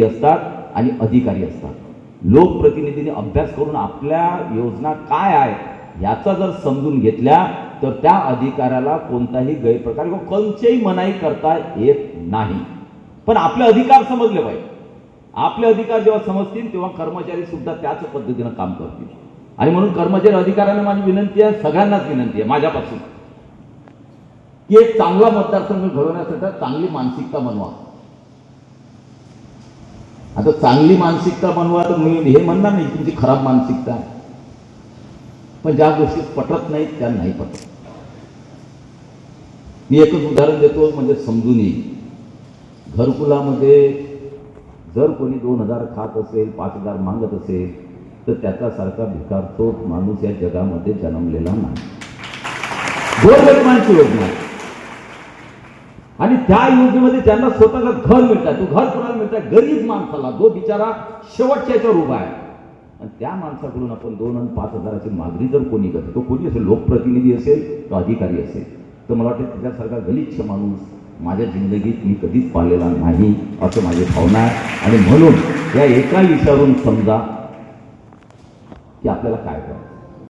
असतात आणि अधिकारी असतात. लोकप्रतिनिधीने अभ्यास करून आपल्या योजना काय आहे याचा जर समजून घेतल्या तर त्या अधिकाऱ्याला कोणताही गैरप्रकार किंवा कोणतेही मनाई करता येत नाही. पण आपले अधिकार समजले पाहिजे. आपले अधिकार जेव्हा समजतील तेव्हा कर्मचारी सुद्धा त्याच पद्धतीनं काम करतील. आणि म्हणून कर्मचारी अधिकाऱ्यांना माझी विनंती आहे सगळ्यांनाच विनंती आहे माझ्यापासून. की एक चांगला मतदारसंघ घडवण्यासाठी चांगली मानसिकता बनवा. आता चांगली मानसिकता बनवा तर मी हे म्हणणार नाही तुमची खराब मानसिकता आहे. पण ज्या गोष्टी पटत नाहीत त्या नाही पटत. मी एकच उदाहरण देतो म्हणजे समजून येईल. घरकुलामध्ये जर कोणी दोन हजार खात असेल पाच हजार मागत असेल तर त्याच्यासारखा भिकार तो माणूस या जगामध्ये जन्मलेला नाही. गोरगरिबांची योजना आहे. आणि त्या योजनेमध्ये ज्यांना स्वतःला घर मिळतात तो घर कोणाला मिळतात गरीब माणसाला जो बिचारा शेवटच्या याच्यावर उभा आहे. आणि त्या माणसाकडून आपण दोन आणि पाच हजाराची मागणी जर कोणी करतो तो कोणी असेल? लोकप्रतिनिधी असेल तो अधिकारी असेल? तर मला वाटतं त्याच्यासारखा गलिच्छ माणूस माझ्या जिंदगीत मी कधीच पाहिलेला नाही असं माझी भावना आहे. आणि म्हणून या एका विषयावरून समजा की आपल्याला काय करायचं?